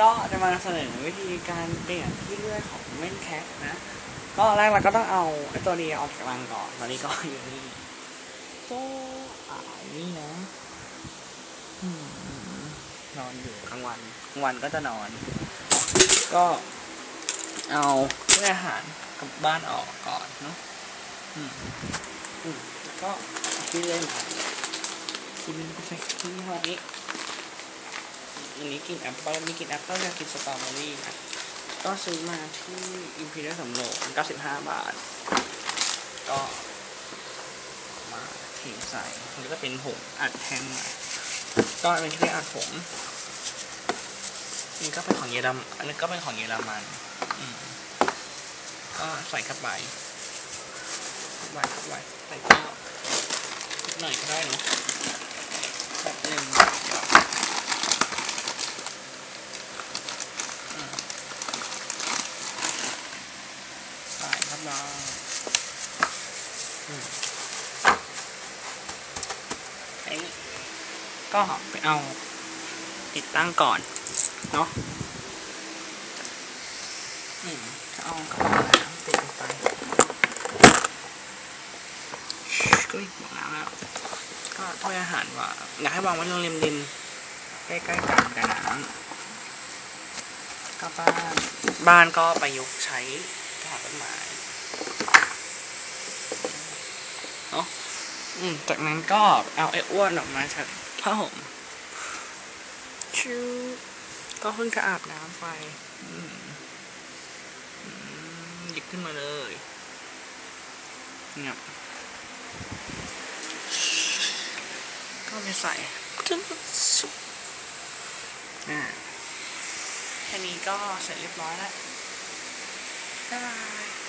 ก็จะมาเสนอวิธีการเปลี่ยนที่เลื่อยของเม่นแคทนะ ก็แรกเราก็ต้องเอาไอ้ตัวนี้ออกจากรังก่อน ตอนนี้ก็อยู่นี่โซอ่านี่นะนอนอยู่กลางวันกลางวันก็จะนอน ก็เอาเลื่อยอาหารกับบ้านออกก่อนเนาะอืมอืมก็ที่เลื่อยมากินใช้ที่ห้อนี้ อันนี้กินแอปเปิลมีกินแอปเปิลกับกินสตรอเบอรี่นะก็ซื้อมาที่อิมพีเรียลสำโรง95 บาท ก็มาเทใส่มันก็จะเป็นผงอัดแห้งก็เป็นเครื่องอัดผงนี่ก็เป็นของเยอรมันอันนี้ก็เป็นของเยอรมันก็ใส่เข้าไปเข้าไปเข้าไปใส่ข้าวนิดหน่อยก็ได้เนาะแบบหนึ่ง ใส่ค รับเราอืมไอ้นี่ก็ไปเอาติดตั้งก่อน เนาะอืมก็เอากระป๋องน้ำติดลงไปก็อีกบอกน้ำแล้วก็ถ้วยอาหารว่าอยากให้วางไว้ตรงริมดินใกล้ๆกันกับน้ำก็บ้านบ้านก็ประยุกต์ใช้างต้นไม้เนาะอืมจากนั้นก็เอาไอ้อ้วนออกมาจากผ้าห่มชิวก็เพิ่งจะอาบน้ำไปอืมอืมหยิบขึ้นมาเลยเนี่ยก็ไปใส่อ่าแค่นี้ก็เสร็จเรียบร้อยแล้ว 拜拜。